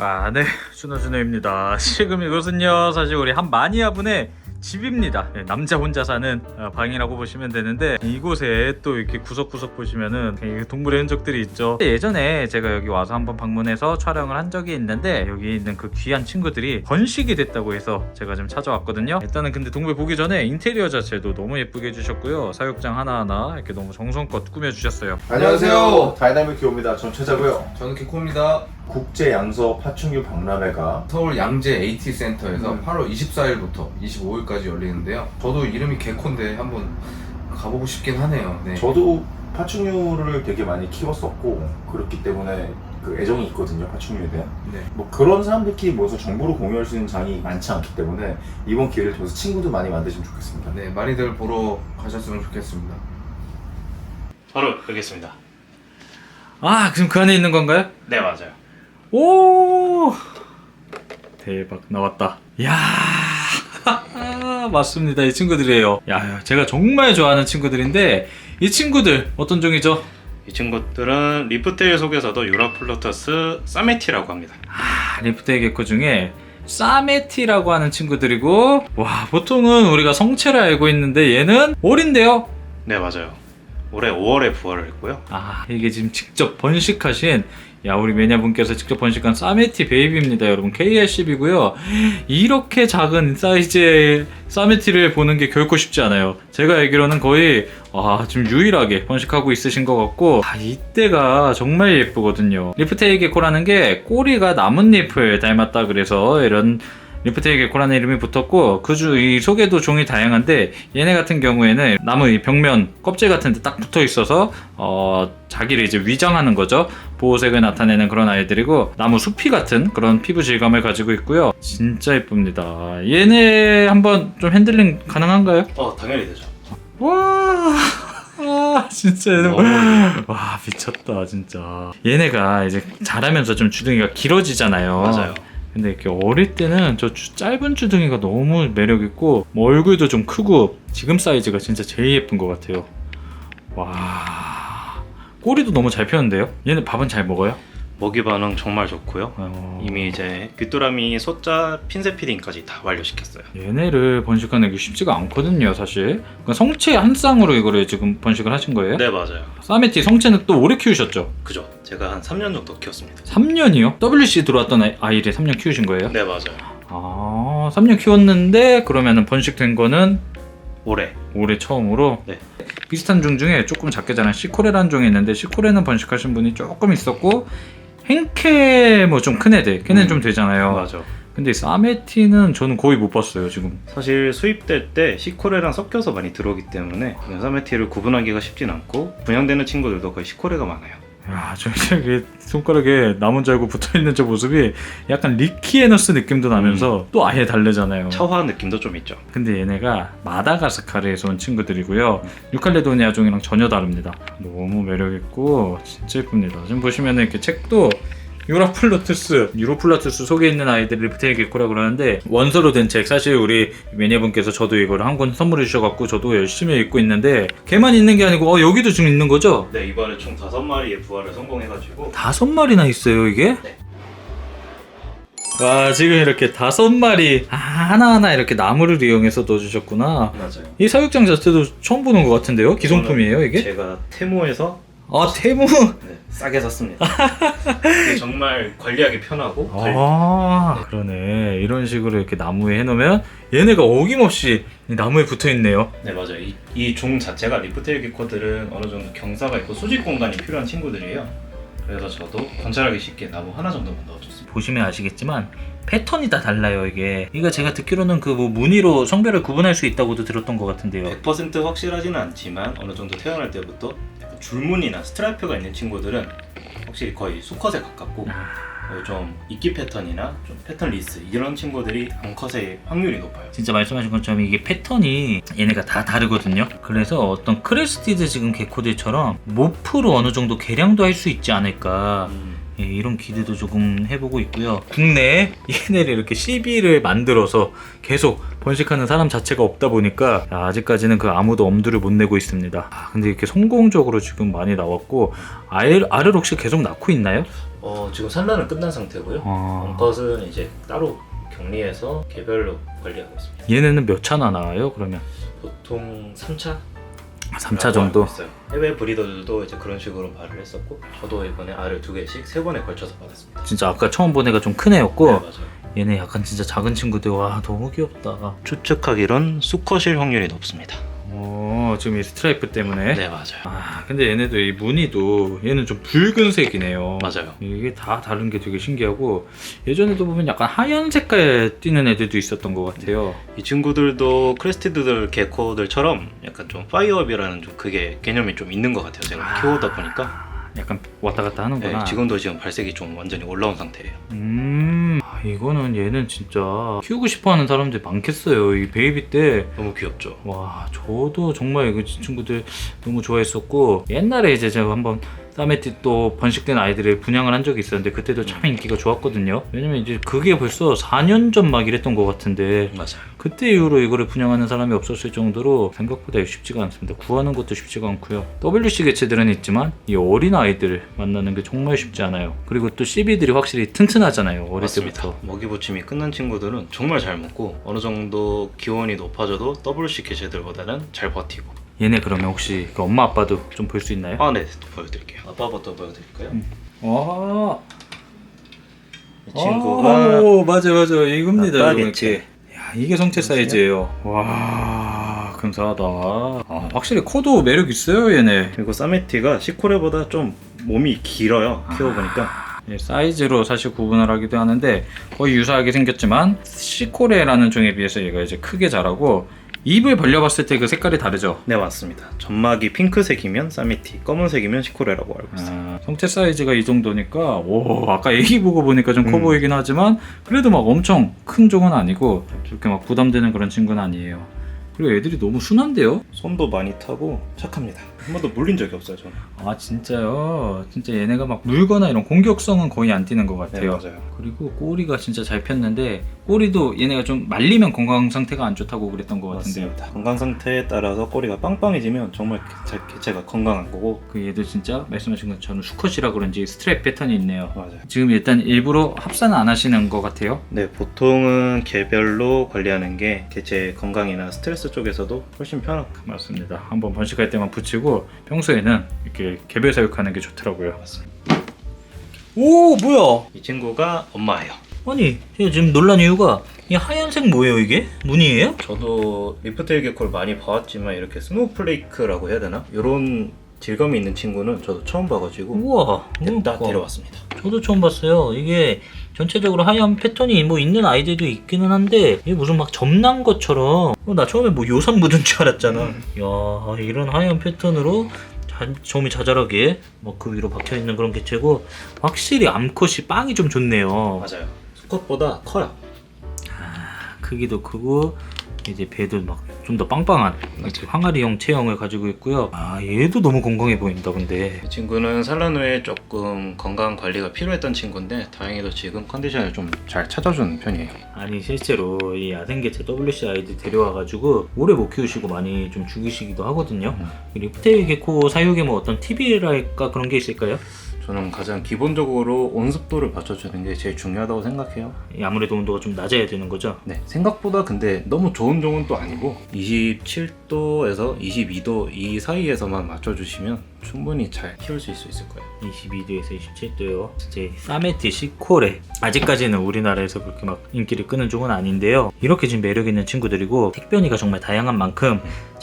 아, 네. 준호준호입니다. 지금 이곳은요, 사실 우리 한 마니아분의 집입니다. 네, 남자 혼자 사는 어, 방이라고 보시면 되는데 이곳에 또 이렇게 구석구석 보시면은 이 동물의 흔적들이 있죠. 예전에 제가 여기 와서 한번 방문해서 촬영을 한 적이 있는데 여기 있는 그 귀한 친구들이 번식이 됐다고 해서 제가 좀 찾아왔거든요. 일단은 근데 동물 보기 전에 인테리어 자체도 너무 예쁘게 해주셨고요. 사육장 하나하나 이렇게 너무 정성껏 꾸며주셨어요. 안녕하세요. 다이나믹 기호입니다. 전 최자고요. 저는 키코입니다. 국제 양서 파충류 박람회가 서울 양재 AT 센터에서 음. 8월 24일부터 25일까지 열리는데요. 저도 이름이 개콘데 한번 가보고 싶긴 하네요. 네. 저도 파충류를 되게 많이 키웠었고 그렇기 때문에 그 애정이 있거든요. 파충류에 대한. 네. 뭐 그런 사람들끼리 모여서 정보를 공유할 수 있는 장이 많지 않기 때문에 이번 기회를 통해서 친구도 많이 만드시면 좋겠습니다. 네, 많이들 보러 가셨으면 좋겠습니다. 바로 여기 있습니다. 아, 지금 그 안에 있는 건가요? 네 맞아요. 오 대박 나왔다 야 맞습니다 이 친구들이에요 야 제가 정말 좋아하는 친구들인데 이 친구들 어떤 종이죠? 이 친구들은 리프테일 속에서도 유라플로터스 사메티라고 합니다. 아, 리프트의 개코 중에 사메티라고 하는 친구들이고 와 보통은 우리가 성체를 알고 있는데 얘는 올인데요 네 맞아요. 올해 5월에 부활을 했고요. 아 이게 지금 직접 번식하신 야 우리 매니아분께서 직접 번식한 사메티 베이비입니다 여러분. KR10이고요. 이렇게 작은 사이즈의 사메티를 보는 게 결코 쉽지 않아요. 제가 알기로는 거의 아 지금 유일하게 번식하고 있으신 것 같고 아 이때가 정말 예쁘거든요. 리프테이 게코라는 게 꼬리가 나뭇잎을 닮았다 그래서 이런 리프테이 게코라는 이름이 붙었고 그중 이 속에도 종이 다양한데 얘네 같은 경우에는 나무 이 벽면 껍질 같은 데 딱 붙어 있어서 어 자기를 이제 위장하는 거죠. 보호색을 나타내는 그런 아이들이고 나무 숲이 같은 그런 피부 질감을 가지고 있고요. 진짜 예쁩니다. 얘네 한번 좀 핸들링 가능한가요? 어 당연히 되죠. 와! 아, 진짜 얘네 너무 와 미쳤다 진짜. 얘네가 이제 자라면서 좀 주둥이가 길어지잖아요. 맞아요. 근데 이렇게 어릴 때는 저 주- 짧은 주둥이가 너무 매력 있고 뭐 얼굴도 좀 크고 지금 사이즈가 진짜 제일 예쁜 것 같아요. 와 꼬리도 너무 잘 펴는데요? 얘는 밥은 잘 먹어요? 먹이 반응 정말 좋고요. 어, 이미 이제 귀뚜라미 소자 핀셋 피딩까지 다 완료시켰어요. 얘네를 번식하는 게 쉽지가 않거든요, 사실. 그러니까 성체 한 쌍으로 이거를 지금 번식을 하신 거예요? 네 맞아요. 사메티 성체는 또 오래 키우셨죠? 그죠. 제가 한 3년 정도 키웠습니다. 3년이요? WC 들어왔던 아이- 아이 를 3년 키우신 거예요? 네 맞아요. 아, 3년 키웠는데 그러면은 번식된 거는 올해 올해 처음으로 네. 비슷한 종 중에 조금 작게 자란 시코레라는 종이 있는데 시코레는 번식하신 분이 조금 있었고 행케 뭐 좀 큰 애들 걔는 음. 좀 되잖아요 맞아. 근데 이 사메티는 저는 거의 못 봤어요 지금 사실 수입될 때 시코레랑 섞여서 많이 들어오기 때문에 사메티를 구분하기가 쉽진 않고 분양되는 친구들도 거의 시코레가 많아요. 야 저기 손가락에 나무 줄 알고 붙어 있는 저 모습이 약간 리키 에너스 느낌도 나면서 또 아예 다르잖아요 처화 느낌도 좀 있죠. 근데 얘네가 마다가스카르에서 온 친구들이고요. 유칼레도니아 종이랑 전혀 다릅니다. 너무 매력있고 진짜 예쁩니다. 지금 보시면 이렇게 책도 유라플라투스, 유로플라투스 속에 있는 아이들 리프테일 게코라 그러는데 원서로 된 책 사실 우리 매니아분께서 저도 이걸 한 권 선물해 주셔갖고 저도 열심히 읽고 있는데 걔만 있는 게 아니고 어 여기도 지금 있는 거죠? 네 이번에 총 다섯 마리의 부활을 성공해가지고 다섯 마리나 있어요 이게? 네. 와 지금 이렇게 다섯 마리 아, 하나하나 이렇게 나무를 이용해서 넣어주셨구나 맞아요. 이 사육장 자체도 처음 보는 것 같은데요? 기성품이에요 이게? 제가 테모에서 아 테무 네, 싸게 샀습니다. 이게 정말 관리하기 편하고 관리- 아 그러네 이런 식으로 이렇게 나무에 해놓으면 얘네가 어김없이 이 나무에 붙어 있네요 네 맞아요. 이 종 자체가 리프테일 기코들은 어느 정도 경사가 있고 수직 공간이 필요한 친구들이에요. 그래서 저도 관찰하기 쉽게 나무 하나 정도만 넣어줬습니다. 보시면 아시겠지만 패턴이 다 달라요 이게 이거 제가 듣기로는 그 뭐 무늬로 성별을 구분할 수 있다고도 들었던 것 같은데요 100% 확실하지는 않지만 어느 정도 태어날 때부터 줄무늬나 스트라이프가 있는 친구들은 확실히 거의 수컷에 가깝고 아, 어, 좀 이끼 패턴이나 좀 패턴 리스 이런 친구들이 암컷의 확률이 높아요. 진짜 말씀하신 것처럼 이게 패턴이 얘네가 다 다르거든요. 그래서 어떤 크레스티드 지금 개코들처럼 모프로 어느 정도 개량도 할 수 있지 않을까. 음, 예, 이런 기대도 조금 해보고 있고요. 국내에 얘네를 이렇게 CB를 만들어서 계속 번식하는 사람 자체가 없다 보니까 아직까지는 그 아무도 엄두를 못 내고 있습니다. 아, 근데 이렇게 성공적으로 지금 많이 나왔고 알, 알을 혹시 계속 낳고 있나요? 어, 어, 지금 산란은 끝난 상태고요. 어... 암컷은 이제 따로 격리해서 개별로 관리하고 있습니다. 얘네는 몇 차나 나와요? 그러면 보통 3차 3차 정도? 있어요. 해외 브리더들도 이제 그런 식으로 말을 했었고 저도 이번에 알을 두 개씩 세 번에 걸쳐서 받았습니다. 진짜 아까 처음 본 애가 좀 큰 애였고 네, 맞아요. 얘네 약간 진짜 작은 친구들 와 너무 귀엽다 추측하기론 수컷일 확률이 높습니다. 어 지금 이 스트라이프 때문에 네, 맞아요. 아 근데 얘네도 이 무늬도 얘는 좀 붉은색이네요 맞아요. 이게 다 다른 게 되게 신기하고 예전에도 보면 약간 하얀 색깔 띄는 애들도 있었던 것 같아요 이 친구들도 크레스티드들 개코들처럼 약간 좀 파이어업이라는 좀 그게 개념이 좀 있는 것 같아요. 제가 아. 키워다 보니까 약간 왔다 갔다 네, 하는구나 지금도 지금 발색이 좀 완전히 올라온 상태예요. 음 아, 이거는 얘는 진짜 키우고 싶어하는 사람들 많겠어요 이 베이비 때 너무 귀엽죠. 와 저도 정말 이거 친구들 너무 좋아했었고 옛날에 이제 제가 한번 사메티 또 번식된 아이들을 분양을 한 적이 있었는데 그때도 참 인기가 좋았거든요 왜냐면 이제 그게 벌써 4년 전 막 이랬던 것 같은데 맞아요. 그때 이후로 이거를 분양하는 사람이 없었을 정도로 생각보다 쉽지가 않습니다 구하는 것도 쉽지가 않고요 WC 개체들은 있지만 이 어린 아이들 만나는 게 정말 쉽지 않아요 그리고 또 CB들이 확실히 튼튼하잖아요 어릴 맞습니다. 때부터 먹이 부침이 끝난 친구들은 정말 잘 먹고 어느 정도 기온이 높아져도 WC 개체들보다는 잘 버티고. 얘네 그러면 혹시 그 엄마 아빠도 좀 볼 수 있나요? 아, 네, 보여드릴게요. 아빠부터 보여드릴까요? 와 이 친구가 오, 맞아 맞아 이겁니다 여러분 개체. 이렇게 야 이게 성체 사이즈예요 와 근사하다 아, 확실히 코도 매력 있어요 얘네 그리고 사메티가 시코레보다 좀 몸이 길어요. 키워보니까. 예, 사이즈로 사실 구분을 하기도 하는데 거의 유사하게 생겼지만 시코레라는 종에 비해서 얘가 이제 크게 자라고 입을 벌려봤을 때 그 색깔이 다르죠 네, 맞습니다. 점막이 핑크색이면 사메티, 검은색이면 시코레라고 알고 있어요. 아, 성체 사이즈가 이 정도니까 오 아까 애기 보고 보니까 좀 커 음. 보이긴 하지만 그래도 막 엄청 큰 종은 아니고 그렇게 막 부담되는 그런 친구는 아니에요 그리고 애들이 너무 순한데요? 손도 많이 타고 착합니다. 한 번도 물린 적이 없어요, 저는. 아 진짜요? 진짜 얘네가 막 물거나 이런 공격성은 거의 안 띄는 것 네, 같아요 맞아요. 그리고 꼬리가 진짜 잘 폈는데 꼬리도 얘네가 좀 말리면 건강 상태가 안 좋다고 그랬던 것 같은데요 맞습니다. 건강 상태에 따라서 꼬리가 빵빵해지면 정말 개- 개체가 건강한 거고. 그 얘도 진짜 말씀하신 것처럼 수컷이라 그런지 스트랩 패턴이 있네요 맞아요. 지금 일단 일부러 합사는 안 하시는 것 같아요 네, 보통은 개별로 관리하는 게 개체 건강이나 스트레스 쪽에서도 훨씬 편하고 맞습니다. 한번 번식할 때만 붙이고 평소에는 이렇게 개별 사육하는 게 좋더라고요. 오 뭐야? 이 친구가 엄마예요. 아니 제가 지금 놀란 이유가 이 하얀색 뭐예요 이게? 무늬예요? 저도 리프테일 개코를 많이 봐왔지만 이렇게 스노우플레이크라고 해야 되나? 이런 질감이 있는 친구는 저도 처음 봐가지고 우와 냅다 그러니까. 데려왔습니다. 저도 처음 봤어요. 이게 전체적으로 하얀 패턴이 뭐 있는 아이들도 있기는 한데 이게 무슨 막 점난 것처럼 어, 나 처음에 뭐 요산 묻은 줄 알았잖아. 야 이런 하얀 패턴으로 자, 점이 자잘하게 막그 위로 박혀 있는 그런 개체고 확실히 암컷이 빵이 좀 좋네요. 맞아요. 수컷보다 커요. 크기도 크고 이제 배도 막 좀 더 빵빵한 이렇게 항아리형 체형을 가지고 있고요. 아 얘도 너무 건강해 보인다 근데. 이 친구는 산란 후에 조금 건강 관리가 필요했던 친구인데 다행히도 지금 컨디션을 좀 잘 찾아주는 편이에요. 아니 실제로 이 야생개체 WC 아이들 데려와가지고 오래 못 키우시고 많이 좀 죽이시기도 하거든요. 음. 이 리프테일 개코 사육에 뭐 어떤 팁이랄까 그런 게 있을까요? 저는 가장 기본적으로 온습도를 맞춰주는 게 제일 중요하다고 생각해요. 이 아무래도 온도가 좀 낮아야 되는 거죠. 네, 생각보다 근데 너무 좋은 종은 또 아니고 27도에서 22도 이 사이에서만 맞춰주시면 충분히 잘 키울 수 있을 거예요. 22도에서 27도요. 이제 사메티 시코레 아직까지는 우리나라에서 그렇게 막 인기를 끄는 종은 아닌데요. 이렇게 지금 매력 있는 친구들이고 택변이가 정말 다양한 만큼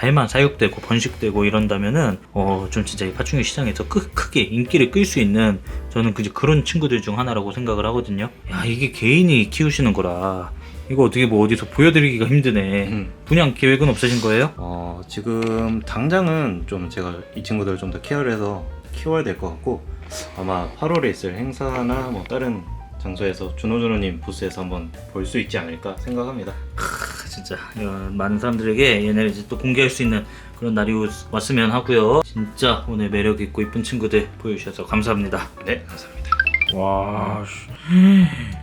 잘만 사육되고 번식되고 이런다면은 어 좀 진짜 이 파충류 시장에서 크, 크게 인기를 끌 수 있는 저는 그 그런 친구들 중 하나라고 생각을 하거든요. 야 이게 개인이 키우시는 거라 이거 어떻게 뭐 어디서 보여드리기가 힘드네. 음. 분양 계획은 없으신 거예요? 어, 지금 당장은 좀 제가 이 친구들을 좀 더 케어를 해서 키워야 될 것 같고 아마 8월에 있을 행사나 뭐 다른 장소에서 준호준호님 부스에서 한번 볼 수 있지 않을까 생각합니다. 크, 진짜 야, 많은 사람들에게 얘네를 이제 또 공개할 수 있는 그런 날이 오- 왔으면 하고요. 진짜 오늘 매력 있고 이쁜 친구들 보여주셔서 감사합니다. 네, 감사합니다. 와,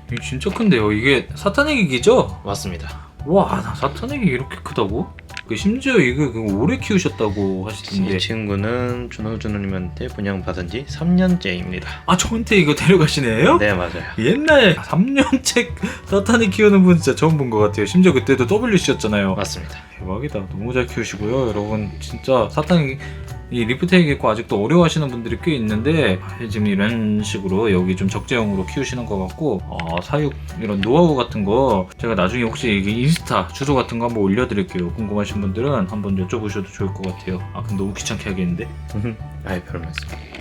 이게 진짜 큰데요. 이게 사탄의 기기죠? 맞습니다. 와, 나 사탄의 기기 이렇게 크다고? 그 심지어 이거 그 오래 키우셨다고 이 하시던데 친구는 준호 준호님한테 분양받은 지 3년째입니다. 아 저한테 이거 데려가시네요? 네 맞아요. 옛날 3년째 사탄이 키우는 분 진짜 처음 본 것 같아요 심지어 그때도 WC였잖아요 맞습니다. 대박이다 너무 잘 키우시고요 여러분 진짜 사탄이 이 리프테이 개코 아직도 어려워하시는 분들이 꽤 있는데 아, 지금 이런 식으로 여기 좀 적재형으로 키우시는 것 같고 어, 사육 이런 노하우 같은 거 제가 나중에 혹시 이게 인스타 주소 같은 거 한번 올려드릴게요. 궁금하신 분들은 한번 여쭤보셔도 좋을 것 같아요. 아 근데 너무 귀찮게 하겠는데? 아이 별 말씀.